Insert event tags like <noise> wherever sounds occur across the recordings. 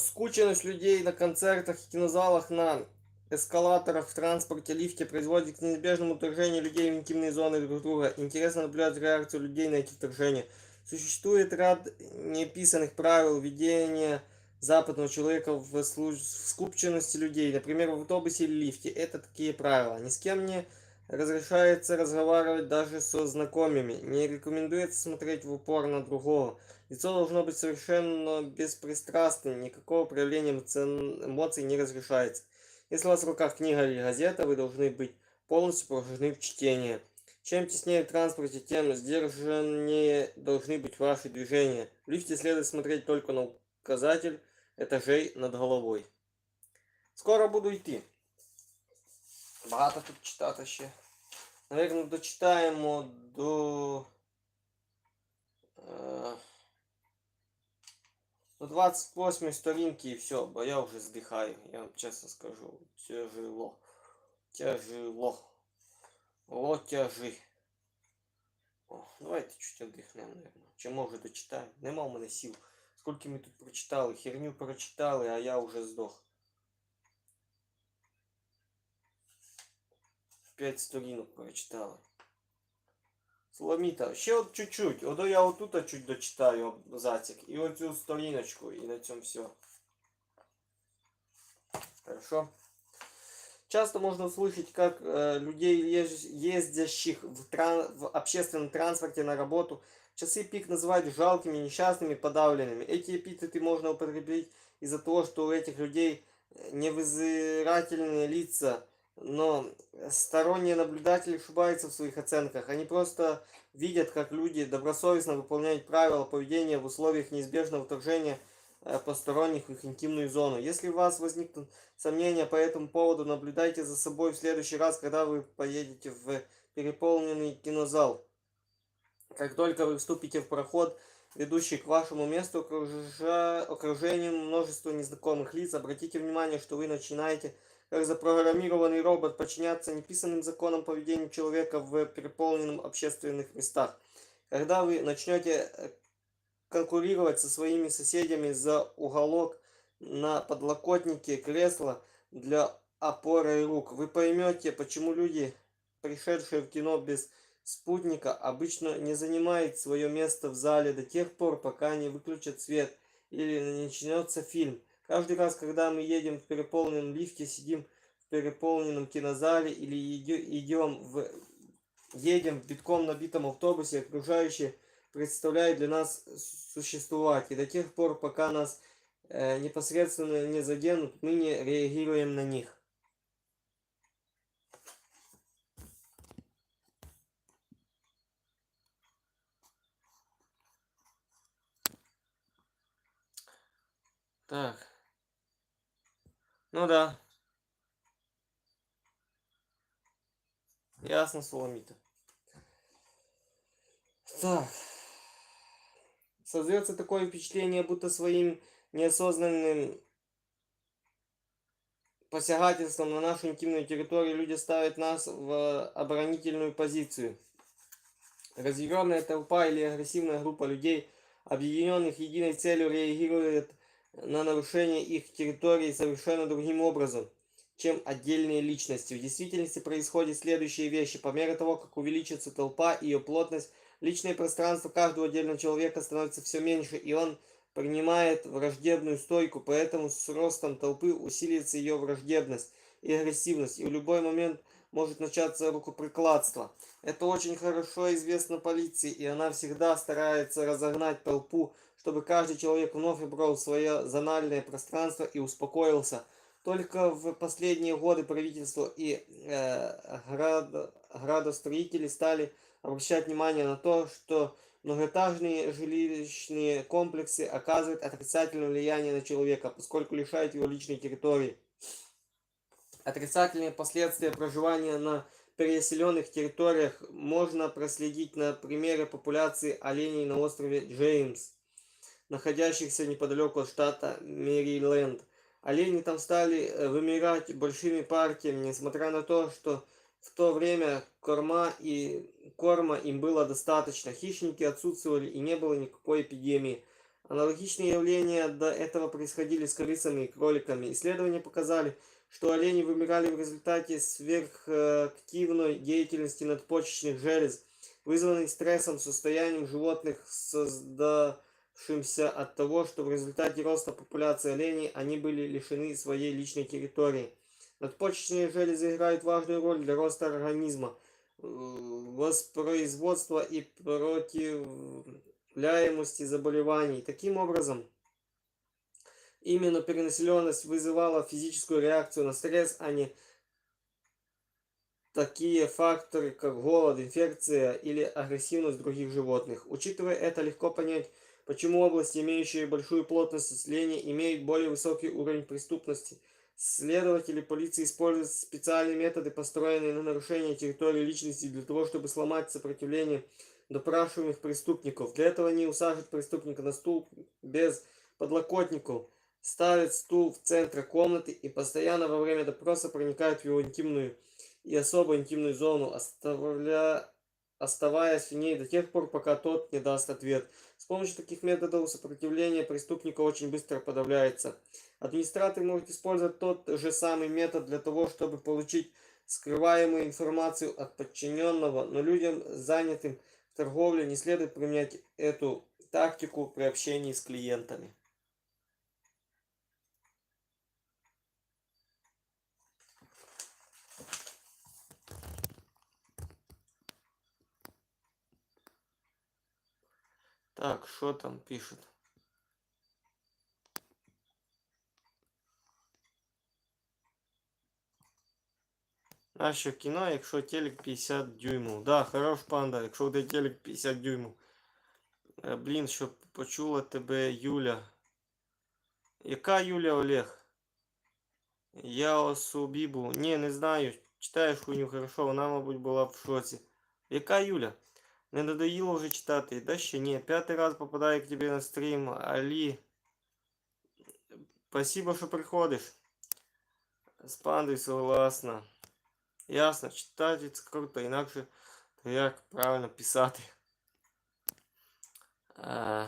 скученность людей на концертах кинозалах, на эскалаторах, в транспорте, лифте приводит к неизбежному вторжению людей в интимные зоны друг друга. Интересно наблюдать реакцию людей на эти вторжения. Существует ряд неписанных правил ведения западного человека в, слу- в скупченности людей, например, в автобусе или лифте. Это такие правила. Ни с кем не разрешается разговаривать даже со знакомыми. Не рекомендуется смотреть в упор на другого. Лицо должно быть совершенно беспристрастным, никакого проявления эмоци- эмоций не разрешается. Если у вас в руках книга или газета, вы должны быть полностью погружены в чтение. Чем теснее в транспорте, тем сдержаннее должны быть ваши движения. В лифте следует смотреть только на указатель этажей над головой. Скоро буду йти. Багато тут читати ще. Наверно, дочитаємо до. Е, до 28 сторінки і все, бо я вже здихаю, я вам чесно скажу. Тяжело. Тяжело. О, тяжи. О, давайте чуть отдихнемо, наверное. Чи може дочитаємо? Нема в мене сил. Скільки ми тут прочитали? Херню прочитали, а я вже здох. П'ять сторінок прочитали. Соломіта, ще от чуть-чуть. Ото я отут чуть дочитаю абзацик. І оцю сторіночку, і на цьому все. Хорошо. Часто можно услышать, как э, людей, ез- ездящих в, тран- в общественном транспорте на работу, в часы пик называют жалкими, несчастными, подавленными. Эти эпитеты можно употребить из-за того, что у этих людей э, невызирательные лица, но сторонние наблюдатели ошибаются в своих оценках. Они просто видят, как люди добросовестно выполняют правила поведения в условиях неизбежного вторжения э, посторонних в их интимную зону. Если у вас возникнут сомнения по этому поводу, наблюдайте за собой в следующий раз, когда вы поедете в переполненный кинозал. Как только вы вступите в проход, ведущий к вашему месту окружа- окружением множества незнакомых лиц, обратите внимание, что вы начинаете как запрограммированный робот подчиняться неписанным законам поведения человека в переполненных общественных местах. Когда вы начнете э, конкурировать со своими соседями за уголок на подлокотнике кресла для опоры рук, вы поймете, почему люди, пришедшие в кино без спутника, обычно не занимают свое место в зале до тех пор, пока не выключат свет или не начнется фильм. Каждый раз, когда мы едем в переполненном лифте, сидим в переполненном кинозале или иде- идем в едем в битком набитом автобусе, окружающие представляют для нас существовать. И до тех пор, пока нас э, непосредственно не заденут, мы не реагируем на них. Так. Ну да. Ясно, Соломита. Так. Создается такое впечатление, будто своим неосознанным посягательством на нашу интимную территорию люди ставят нас в оборонительную позицию. Разъяренная толпа или агрессивная группа людей, объединенных единой целью, реагирует на нарушение их территории совершенно другим образом, чем отдельные личности. В действительности происходят следующие вещи. По мере того, как увеличится толпа и ее плотность, личное пространство каждого отдельного человека становится все меньше, и он принимает враждебную стойку, поэтому с ростом толпы усиливается ее враждебность и агрессивность, и в любой момент может начаться рукоприкладство. Это очень хорошо известно полиции, и она всегда старается разогнать толпу, чтобы каждый человек вновь обрел свое зональное пространство и успокоился. Только в последние годы правительство и э, градо- градостроители стали обращать внимание на то, что многоэтажные жилищные комплексы оказывают отрицательное влияние на человека, поскольку лишают его личной территории. Отрицательные последствия проживания на переселенных территориях можно проследить на примере популяции оленей на острове Джеймс, находящихся неподалеку от штата Мэриленд. Олени там стали э, вымирать большими партиями, несмотря на то, что в то время корма и корма им было достаточно. Хищники отсутствовали и не было никакой эпидемии. Аналогичные явления до этого происходили с крысами и кроликами. Исследования показали, что олени вымирали в результате сверхактивной деятельности надпочечных желез, вызванной стрессом, состоянием животных, создавшимся от того, что в результате роста популяции оленей они были лишены своей личной территории. Надпочечные железы играют важную роль для роста организма, э, воспроизводства и противляемости заболеваний. Таким образом, именно перенаселенность вызывала физическую реакцию на стресс, а не такие факторы, как голод, инфекция или агрессивность других животных. Учитывая это, легко понять, почему области, имеющие большую плотность населения, имеют более высокий уровень преступности – Следователи полиции используют специальные методы, построенные на нарушение территории личности для того, чтобы сломать сопротивление допрашиваемых преступников. Для этого они усаживают преступника на стул без подлокотников, ставят стул в центре комнаты и постоянно во время допроса проникают в его интимную и особо интимную зону, оставляя оставаясь в ней до тех пор, пока тот не даст ответ. С помощью таких методов сопротивление преступника очень быстро подавляется. Администратор может использовать тот же самый метод для того, чтобы получить скрываемую информацию от подчиненного, но людям, занятым в торговле, не следует применять эту тактику при общении с клиентами. Так, что там пишет? Наше кіно, якщо телек 50 дюймів. Да, хорош панда, якщо буде телек 50 дюймів. Е, Блін, щоб почула тебе Юля. Яка Юля Олег? Я особібу. Ні, не знаю. Читаєш хуйню хорошо, вона, мабуть, була в шоці. Яка Юля? Не надоело уже читати. Да ще ні. П'ятий раз попадаю к тебе на стрім. Алі. Спасибо, що приходиш. З пандою согласна. Ясно, читати це круто, інакше то як правильно писати. А...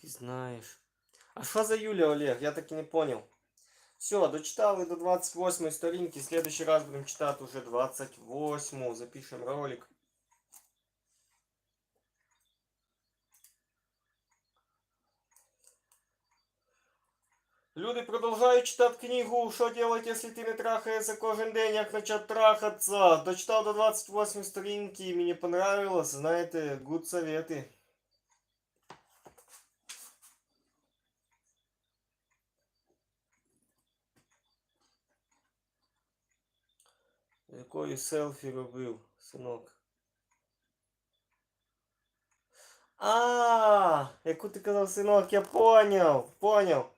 Ти знаєш. А що за Юля Олег? Я так і не понял. Все, дочитали до 28 сторінки. В следующий раз будем читать уже 28. Запишем ролик. Люди продовжують читати книгу Що делать, якщо ти не трахаєшся кожен день, як почати трахатися. Дочитав до 28 сторінки, мені понравилось. Знаєте, гуд совети. Якої селфі робив, синок? А, яку ти казав, синок, я поняв, поняв.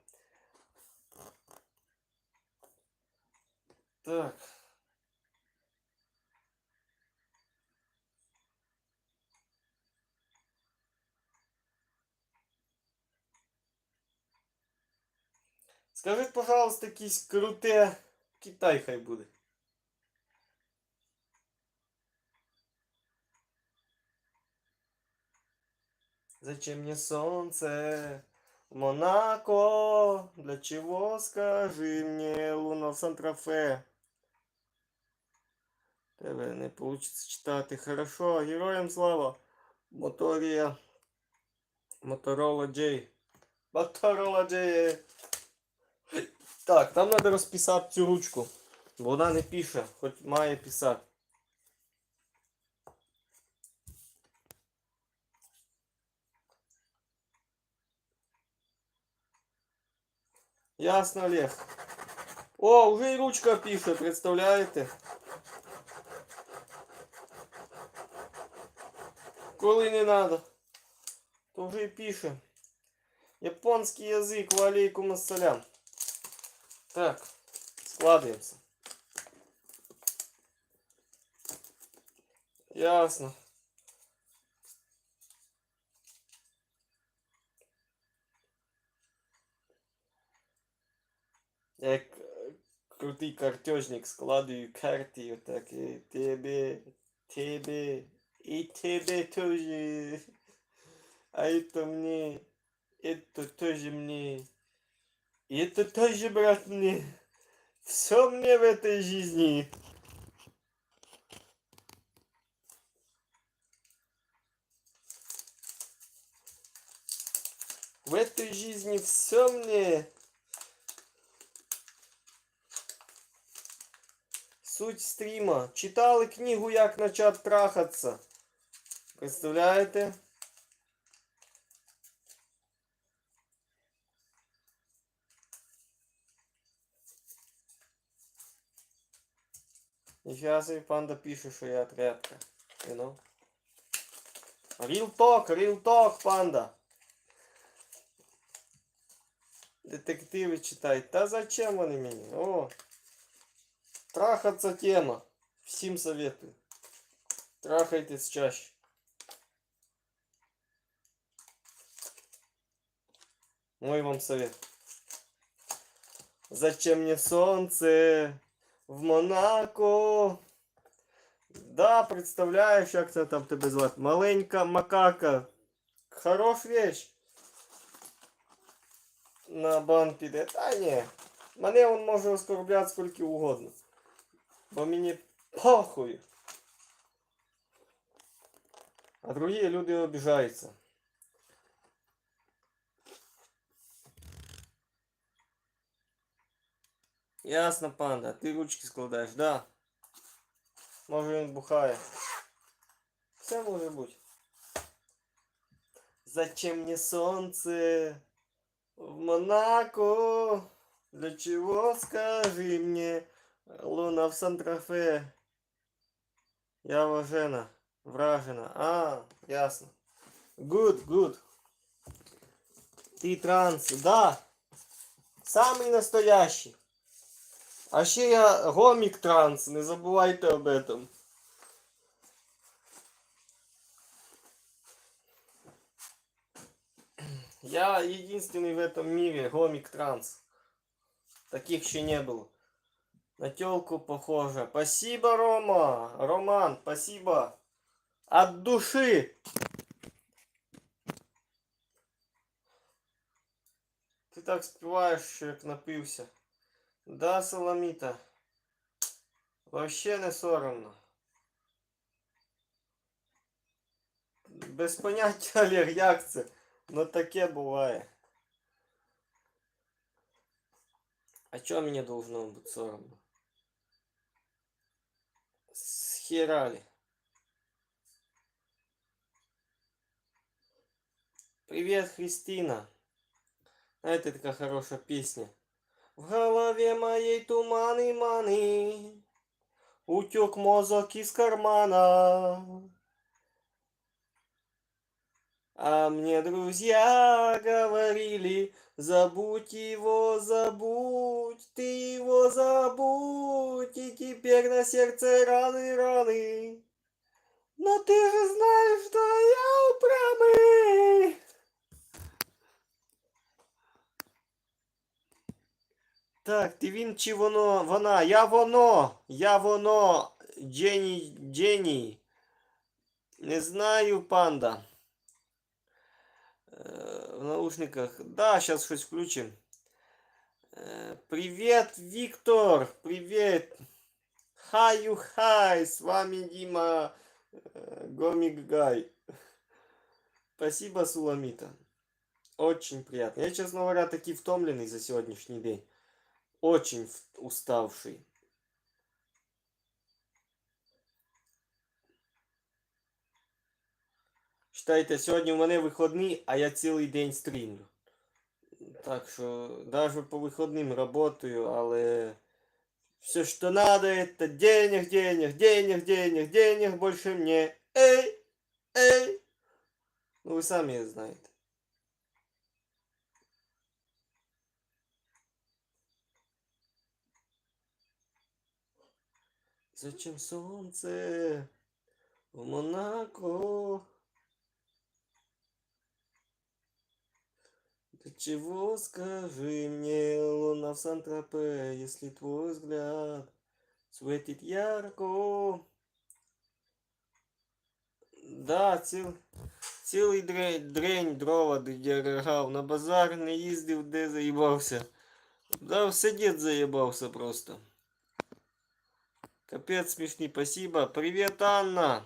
Так. Скажіть, пожалуйста, якесь круте Китай хай буде. Зачем мне солнце? Монако, для чего, скажи мне, луна в Сан-Трофе? Тебе не получится читати. Хорошо, героям слава. Моторія. Моторола J. Моторола J. Так, там треба розписати цю ручку. Бо вона не пише, хоч має писати. Ясно, Олег. О, уже и ручка пишет, представляете? Коли не надо, то вже і пише. Японский язык, валейкум ассалям. Так, складываемся. Ясно. Як крутий картежник, складую карти, отак, і тебе, тебе, і тебе тоже. А это мне, это тоже мне, это тоже, брат, мне. Все мне в этой жизни. В этой жизни все мне. Суть стріма. Читали книгу Як почати трахатися. Представляєте? Ніфіга собі панда пише, що я тряпка. You know? Real talk, real talk, панда. Детективи читають. Та зачем вони мені? О! Трахаться тема. Всім советую. Трахайтесь чаще. Мой вам совет. Зачем мне солнце в Монако? Да, представляєш, як це там тебе звати? Маленька макака. Хорош вещь. На бан піде. Та ні. Мене він може оскорбляти скільки угодно. Бо мені похуй. А другі люди обіжаються. Ясно, панда. Ти ручки складаєш, да. Може він бухає. Все може бути. Зачем мне солнце в Монако? Для чего, скажи мне, Луна в Сан-Трофе? Я вражена, вражена. А, ясно. Good, good. Ты транс, да. Самый настоящий. А ще я гомік транс, не забувайте об этом. Я единственный в этом мире гомик транс. Таких еще не было. На телку похоже. Спасибо, Рома. Роман, спасибо. От души. Ты так співаєш, що як напився. Да, Соломіта. Вообще не соромно. Без поняття, Олег, як це? Ну таке буває. А чё мне должно быть соромно? Схерали. Привет, Христина. Это такая хорошая песня. В голове моей туманы маны, Утек мозг из кармана. А мне друзья говорили, забудь его, забудь, ты его забудь, и теперь на сердце раны, раны. Но ты же знаешь, что я упрямый. Так, ти він чи воно, вона, я воно, я воно, Дженні, Дженні. Не знаю, панда. Э, в наушниках. Да, сейчас что-то включим. Э, Привет, Виктор! Привет! Хаю хай! С вами Дима э, Гомик Гай. Спасибо, Суламита. Очень приятно. Я, честно говоря, таки втомленный за сегодняшний день. Очень уставший. Считайте, сьогодні у мене вихідний, а я цілий день стрімлю. Так що даже по вихідним работаю, але все, что надо, это денег, денег, денег, денег, денег больше мне. Эй, эй. Ну вы сами знаете. Зачем солнце в Монако? Ты чего скажи мне, луна в Сан-Тропе, если твой взгляд светит ярко? Да, ціл, цілий дрень, дрень дрова дергав, на базар не їздив, де заїбався. Да, все дед заебался просто. Капец смешный, спасибо. Привет, Анна.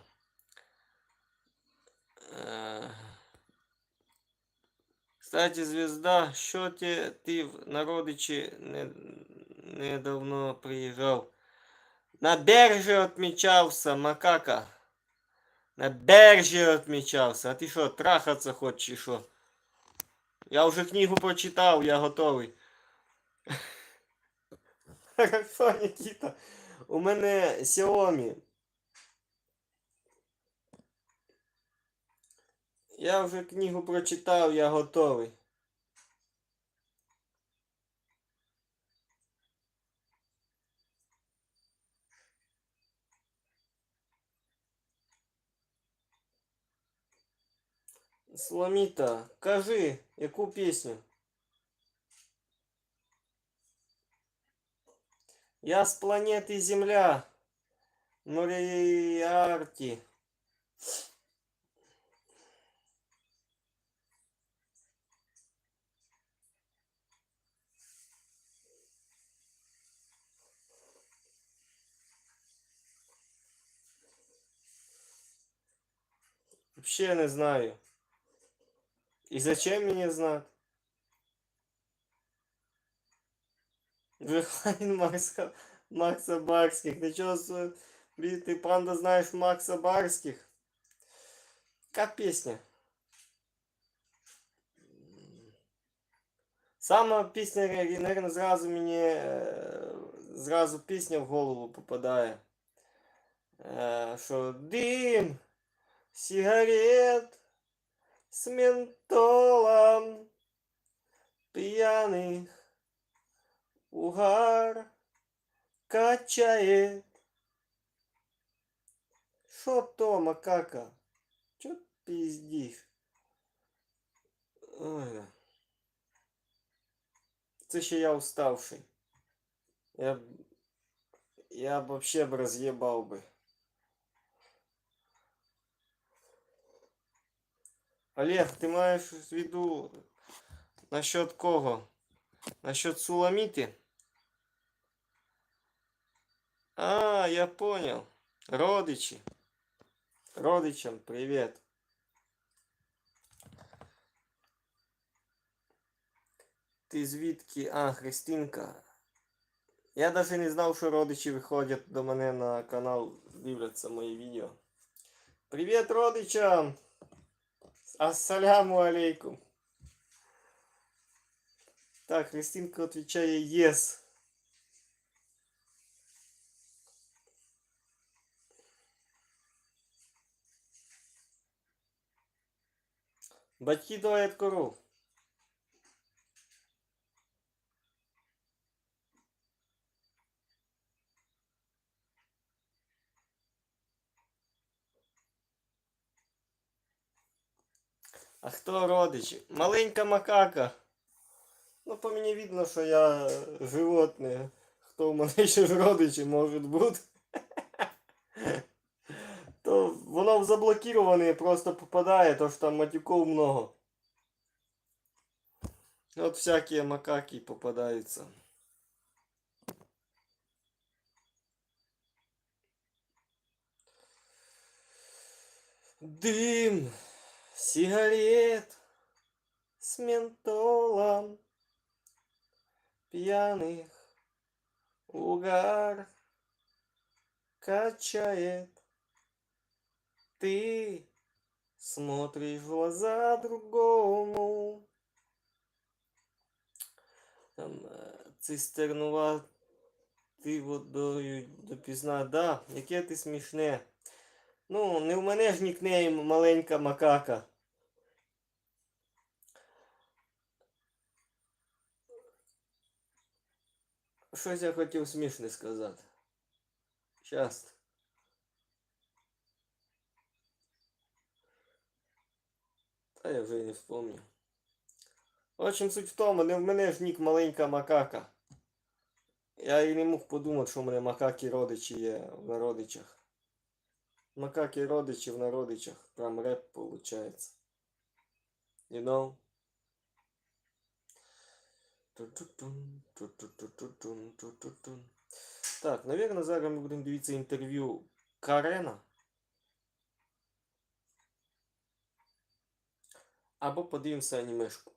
Кстати, звезда, що ти, ти в народичі не, недавно приїжджав? На берже отмічався, макака. На берже отмічався. А ти що, трахаться хочеш чи що? Я вже книгу прочитав, я готовий. <laughs> Хорошо, Никита. У мене Xiaomi. Я вже книгу прочитав, я готовий. Соломіта, кажи, яку пісню? Я с планеты Земля. Мориарти. Вообще не знаю. И зачем мне знать? Вихайн Макса, Макса Барских. Ты чё, с- блин, ты правда знаешь Макса Барских? Как песня? Сама пісня, наверное, зразу мені е, зразу пісня в голову попадає. Е, Що дим, сигарет з ментолом, пьяных угар качает. Шо то, макака? Чё пиздишь? Ой. Це ще я уставший. Я, я вообще б роз'єбав би. Олег, ти маєш в виду насчет кого? Насчет Суламіти? А, я понял. Родичи. Родичам привет. Ти звідки? А, Христинка. Я навіть не знав, що родичі виходять до мене на канал, дивляться мої відео. Привіт родичам! Ассаляму алейкум. Так, Христинка отвечає yes. Батьки доять коров. А хто родичі? Маленька макака. Ну, по мені видно, що я животне. Хто в мене ще ж родичі можуть бути. То воно в заблокироване просто попадає, то що там матюков много. От всякі макаки попадаються. Дым сигарет с ментолом пьяных угар качает. Ты смотришь в глаза другому. Там е, цистернувати водою допізна. Да, яке ти смішне. Ну, не в мене ж нікнейм маленька макака. Щось я хотів смішне сказати. Щас. Та я вже і не вспомню. В суть в тому, не в мене ж нік маленька макака. Я і не мог подумати, що в мене макаки родичі є в народичах. Макаки родичі в народичах. Прям реп получается. You know? Ту-ту-тун, ту-ту-ту-ту-тун, ту-ту-тун. Так, наверное, зараз ми будемо дивитися інтерв'ю Карена. Або подивимося анімешку.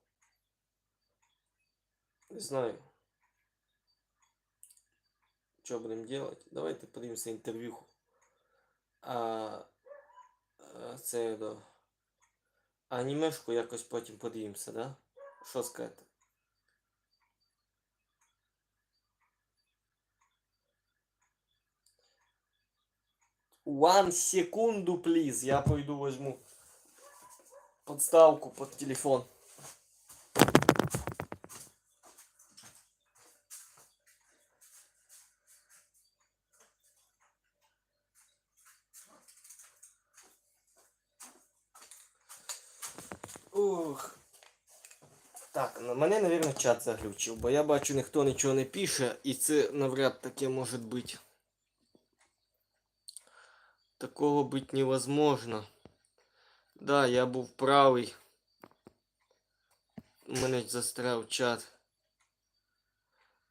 Не знаю. Що будемо делать? Давайте подивимося інтерв'юху. А, а це до. А якось потім подивимося, да? Що сказати? One секунду, please. Я пойду возьму подставку под телефон. Ух. Так, на мене, наверное, чат заглючив, бо я бачу, ніхто нічого не пише, і це навряд таки може бути. Такого быть невозможно. Да, я був правий. У мене застряв чат.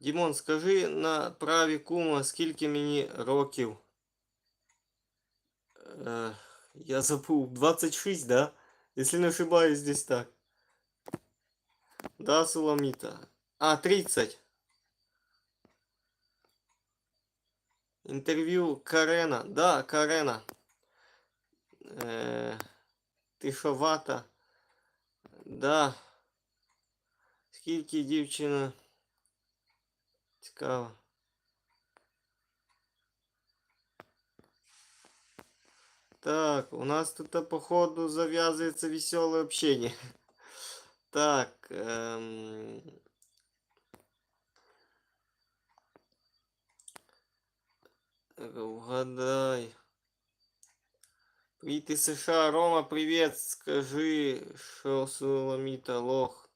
Дімон, скажи на праві кума, скільки мені років? Е, я забув. 26, да? Если не ошибаюсь, здесь так. Да, Суламита. А, 30. Інтерв'ю Карена. Да, Карена. Е, ти що вата? Да. Скільки дівчина? Цікаво. Так, у нас тут походу завязывается веселое общение. <laughs> Так, эм... Угадай. Привіт із США, Рома, привіт. Скажи, що Суламіта лох.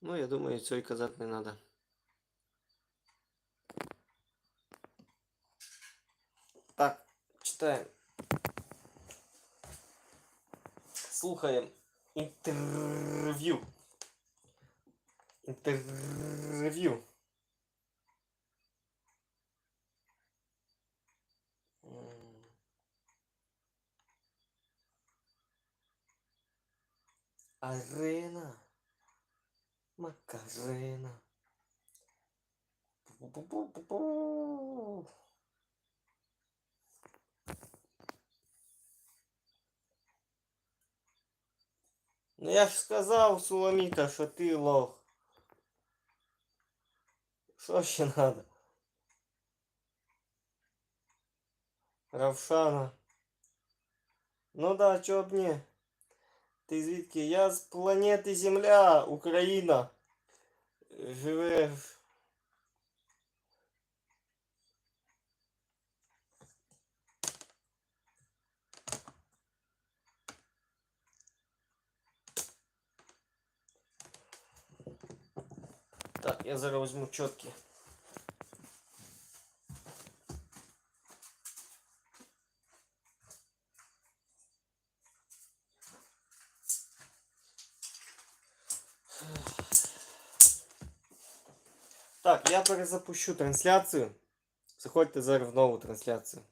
Ну, я думаю, цього й казати не надо. Так, читаємо. Слухаємо інтерв'ю. Інтерв'ю. М. Арена. Макарена. Пу-пу-пу-пу-пу. Ну я ж сказав, Суламіта, що ти лох. Що ще надо? Равшана. Ну да, чого б ні. Ти звідки? Я з планети Земля, Україна. Живеш. Я зараз возьму чотки. Так, я перезапущу трансляцію. Заходьте зараз в нову трансляцію.